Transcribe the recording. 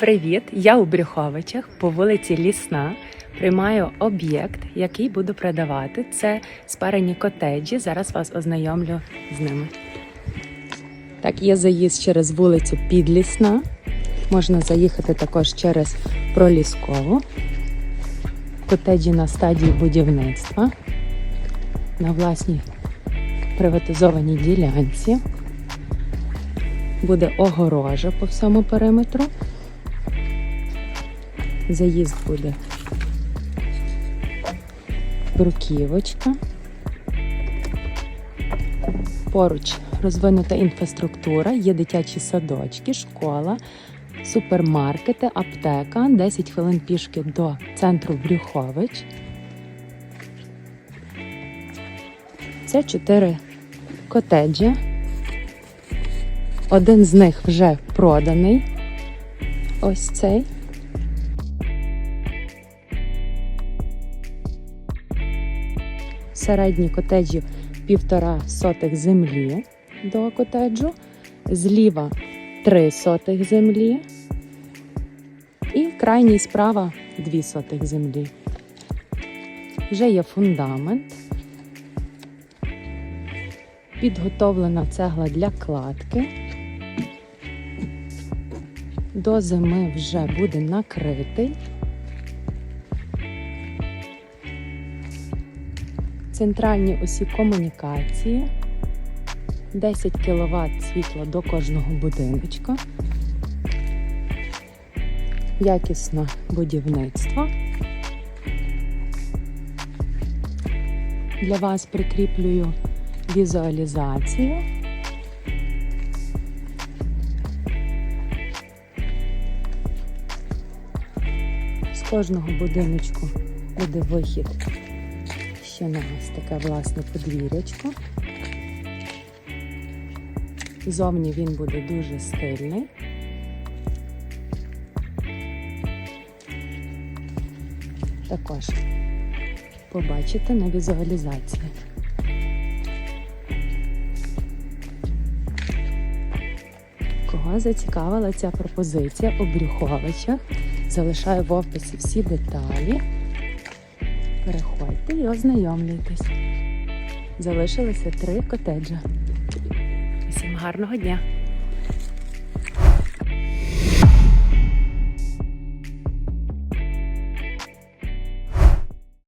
Привіт! Я у Брюховичах по вулиці Лісна. Приймаю об'єкт, який буду продавати. Це спарені котеджі. Зараз вас ознайомлю з ними. Так, є заїзд через вулицю Підлісна. Можна заїхати також через Проліскову. Котеджі на стадії будівництва. На власній приватизованій ділянці. Буде огорожа по всьому периметру. Заїзд буде бруківочка. Поруч розвинута інфраструктура, є дитячі садочки, школа, супермаркети, аптека, 10 хвилин пішки до центру Брюхович. Це чотири котеджі. Один з них вже проданий. Ось цей. Середні котеджі півтора сотих землі до котеджу, зліва три сотих землі і крайній справа дві сотих землі. Вже є фундамент, підготовлена цегла для кладки. До зими вже буде накритий. Центральні осі комунікації, 10 кВт світла до кожного будиночка, якісне будівництво. Для вас прикріплюю візуалізацію. З кожного будиночку буде вихід ще на ось таке власне подвір'ячко. Зовні він буде дуже стильний. Також побачите на візуалізації. Кого зацікавила ця пропозиція у Брюховичах? Залишаю в описі всі деталі. Переходьте і ознайомлюйтесь. Залишилося три котеджа. Всім гарного дня!